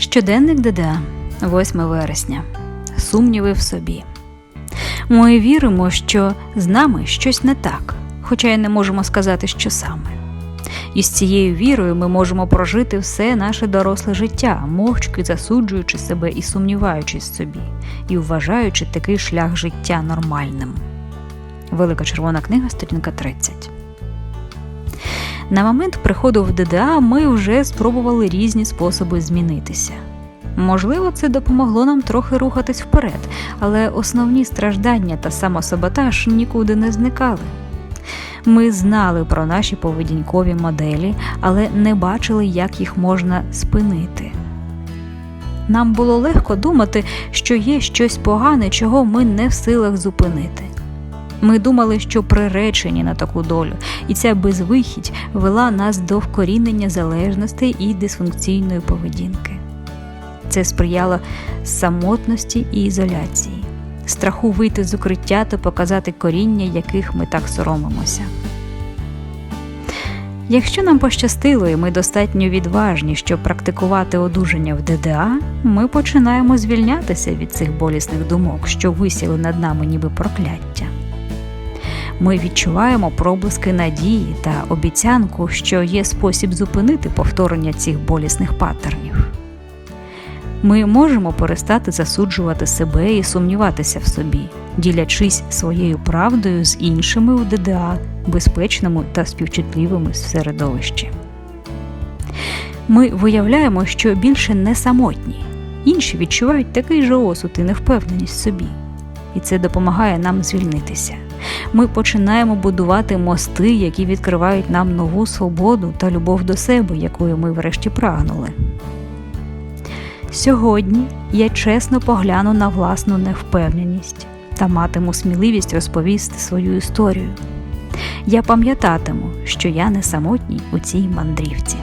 Щоденник ДДА, 8 вересня. Сумніви в собі. Ми віримо, що з нами щось не так, хоча й не можемо сказати, що саме. І з цією вірою ми можемо прожити все наше доросле життя, мовчки засуджуючи себе і сумніваючись собі, і вважаючи такий шлях життя нормальним. Велика червона книга, сторінка 30. На момент приходу в ДДА ми вже спробували різні способи змінитися. Можливо, це допомогло нам трохи рухатись вперед, але основні страждання та самосаботаж нікуди не зникали. Ми знали про наші поведінкові моделі, але не бачили, як їх можна спинити. Нам було легко думати, що є щось погане, чого ми не в силах зупинити. Ми думали, що приречені на таку долю, і ця безвихідь вела нас до вкорінення залежностей і дисфункційної поведінки. Це сприяло самотності і ізоляції, страху вийти з укриття та показати коріння, яких ми так соромимося. Якщо нам пощастило і ми достатньо відважні, щоб практикувати одужання в ДДА, ми починаємо звільнятися від цих болісних думок, що висіли над нами ніби прокляття. Ми відчуваємо проблиски надії та обіцянку, що є спосіб зупинити повторення цих болісних паттернів. Ми можемо перестати засуджувати себе і сумніватися в собі, ділячись своєю правдою з іншими у ДДА, безпечному та співчутливому середовищі. Ми виявляємо, що більше не самотні. Інші відчувають такий же осуд і невпевненість в собі, і це допомагає нам звільнитися. Ми починаємо будувати мости, які відкривають нам нову свободу та любов до себе, якою ми врешті прагнули. Сьогодні я чесно погляну на власну невпевненість та матиму сміливість розповісти свою історію. Я пам'ятатиму, що я не самотній у цій мандрівці.